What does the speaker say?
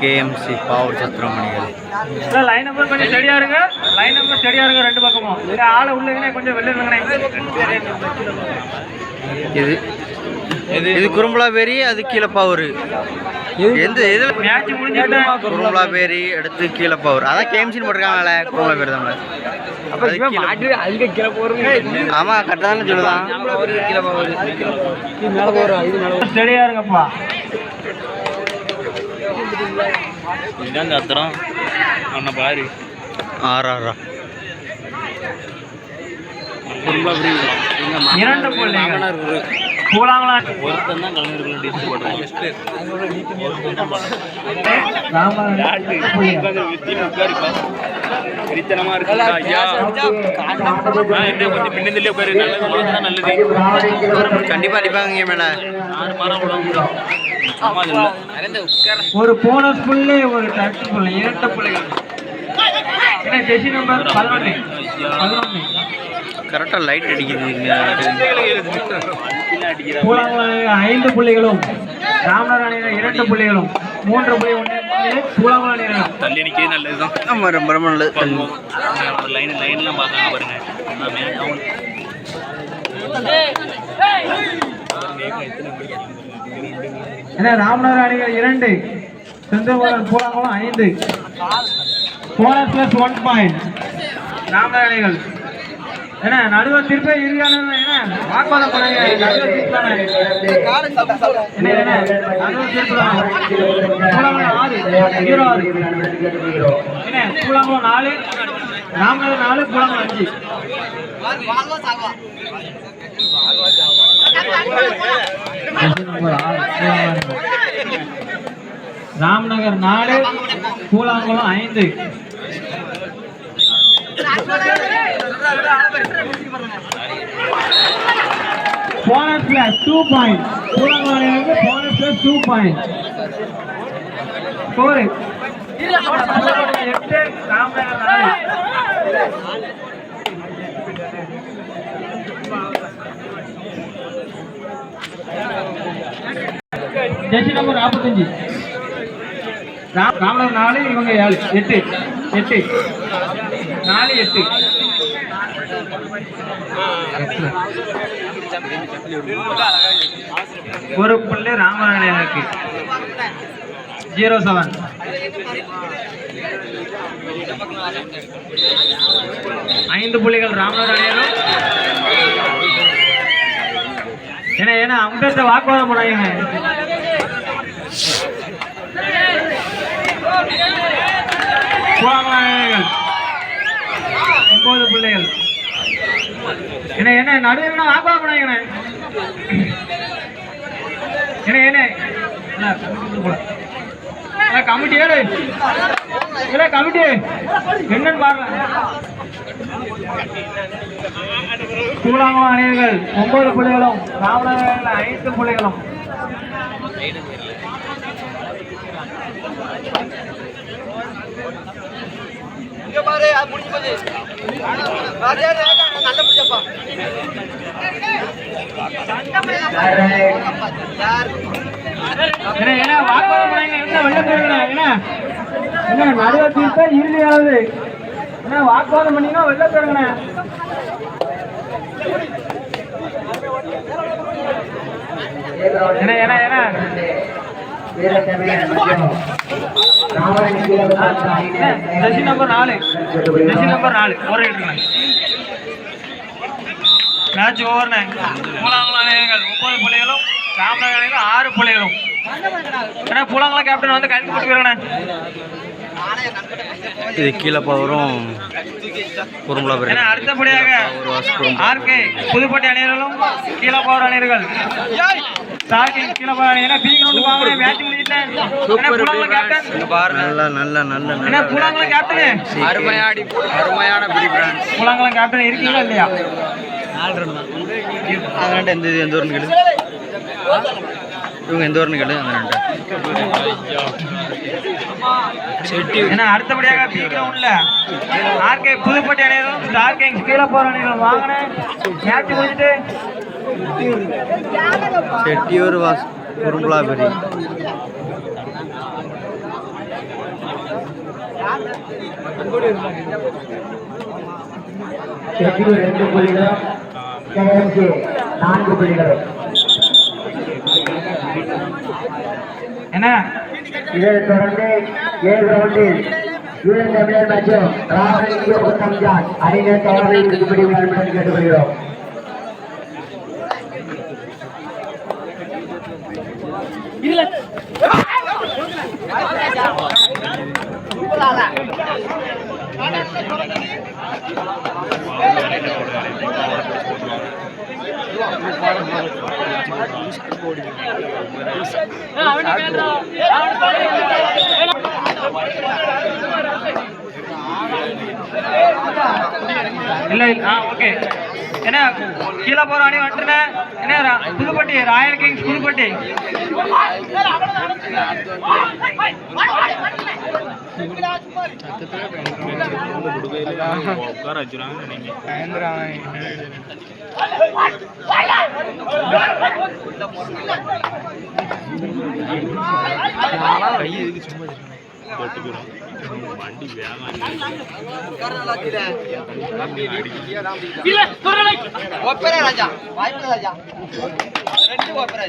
KMC Pavoor சத்திரமணிகள். Line number கொஞ்சம் ஸ்டடியா இருங்க. லைன் நம்பர் ஸ்டடியா இருங்க ரெண்டு பக்கமும். இல்ல ஆளை உள்ளங்கனே கொஞ்சம் வெளில இருங்கனே இது இது குறும்பலாபேரி அது கீழப்பாவூர். எந்த இது மேட்ச் முடிஞ்சிட்டு குறும்பலாபேரி அடுத்து கீழப்பாவூர். அதான் கேஎம்சின்னு போட்டிருக்காங்கல்ல குறும்பலாபேரி தான் ஆமாம் கரெக்டாக தானே சொல்லுதான் கீழ போறது மேல போறோம் இது மேல ஸ்டடியா இருங்கப்பா இதுதான் சத்திரம் அவனை பாரு. ஆறா ஆறா இரண்டு ஒருத்தன் தான் கலைஞர்கள் டிஸ்ட் போடுறான் பிரித்தனமா இருக்கு. ஐயா. நான் என்ன கொஞ்சம் பின்னதிலே உட்காரு. நல்லது நல்லது. கண்டிப்பாக அடிப்பாங்க மேலே. ஆறு மரம் இல்லை. ஒரு போனஸ் புள்ளி ஒரு டச் புள்ளி இரண்டு புள்ளிகள் என்ன ஜெசி நம்பர் பதினொன்று பதினொன்று கரெக்டாக லைட் அடிக்குது இங்கே. கூழாங்குளம் ஐந்து புள்ளிகளும் அணியினர் இரண்டு புள்ளிகளும். மூன்று புள்ளி ஒன்று கூழாங்குளம் அணியினர் தள்ளி நல்லதுதான். ஆமாம் ரொம்ப ரொம்ப நல்லது. லைன் லைன்லாம் பார்த்தாங்க பாருங்க. ஏன்னா ராமநாத அணிகள் இரண்டு செந்தகுளம் கூழாங்குளம் ஐந்து. Bonus plus one point Ramanatha அணிகள் ஏன்னா நடுவர் திருப்ப இறுதியான என்ன? வாக்குவாதம் பண்ணாங்க. நடுவர் தீர்ப்பான என்ன என்ன? நடுவர் தீர்ப்பு கூழாங்குளம் ஆறு. ஜீரோ ஆறு. என்ன நாலு. ராமநாதர் நாலு கூழாங்குளம் அஞ்சு. ராம்நகர் நாலு கூழாங்குளம் ஐந்து. Bonus plus two point Koozhangulam bonus plus two point score எட்டு ராம்நகர் ஜெர்சி நம்பர் நாற்பத்தஞ்சு ராம் நாலு இவங்க ஏழு. எட்டு. எட்டு. நாலு எட்டு. ஒரு புள்ளி ராமநாதனுக்கு ஜீரோ செவன் ஐந்து புள்ளிகள் ராமநாதர் ஏன்னா ஏன்னா அவங்க வாக்குவாதம் பண்ணாங்க போவாங்க ஒன்பது பிள்ளைகள் என்ன என்ன நடுவில் வாக்குவாதம் பண்ணாங்க என்ன. என்ன கமிட்டி போல. என்ன, கமிட்டி ஏடு இல்ல கமிட்டி. என்னன்னு பாருங்க. கூழாங்குளம் அணியர்கள் ஒன்பது பிள்ளைகளும் ராமநாதர்கள் ஐந்து புள்ளிகளும். இங்க பாரு வாக்குவாதம் பண்ணாங்க என்ன வெளில போயிருங்க என்ன என்ன என்ன வாக்குவாதம் பண்ணீங்கன்னா வெளில போயிருங்க என்ன ஜெர்சி நம்பர் நாலு ஜெர்சி நம்பர் நாலு ஒரு எடுங்க மேட்ச் ஓவர்ண்ணே பூலாங்குளம் அணிகள் ஒன்பது புள்ளிகளும் ராமநகர் அணிகள் ஆறு புள்ளிகளும் ஏன்னா பூலாங்குளம் கேப்டன் வந்து கைது போட்டுக்கிறேண்ணே இது கீழப்பாவூரும் குறும்பலாபேரி ஏன்னா அடுத்தபடியாக ஒரு வாசம் ஆர்கே புதுப்பட்டி அணியர்களும் கீழே போகிற அணியர்கள் ஸ்டார்டிங் கீழே பி கிரவுண்ட் மேட்ச் நல்ல நல்ல நல்ல நல்ல பூலாங்குளம் கேப்டன் அருமையாடி அருமையான பிடிப்பான் பூலாங்குளம் கேப்டன் இருக்கீங்களா இல்லையா? அந்த ரெண்டு எந்த இது எந்த ஊர்னு கேளு. இவங்க எந்த அந்த ரெண்டு. ஏன்னா அடுத்தபடியாக பி கிரவுண்ட்ல ஆர்கே புதுப்பட்டி அணியரும் ஸ்டார் கிங்ஸ் கீழே போற அணியரும் வாங்கினேன். மேட்ச் முடிஞ்சிட்டு செட்டியூர் வாஸ் குறும்பலாபேரி செட்டியூர் ரெண்டு புள்ளிகளும் கேஎம்சி நான்கு புள்ளிகளும். என்ன? இதைத் தொடர்ந்து ஏழு ரவுண்டில் யூனியன் தமிழர் மற்றும் ராமலிங்க உத்தம்ஜான் அணியினர் தொடர்பில் இருக்கும்படி உங்களுடன் கேட்டுக்கொள்கிறோம் இல்ல இல்ல. ஆ ஓகே என்ன கீழே போற அணி வந்துட்டுனே என்ன புதுப்பட்டி ராயல் கிங்ஸ் புதுப்பட்டி. உட்கார. வச்சுருவாங்க நீங்க போட்டு போயிடும் வண்டி வேகம் ஒப்பரே ராஜா வாய்ப்பு ராஜா ரெண்டு ஒப்பரே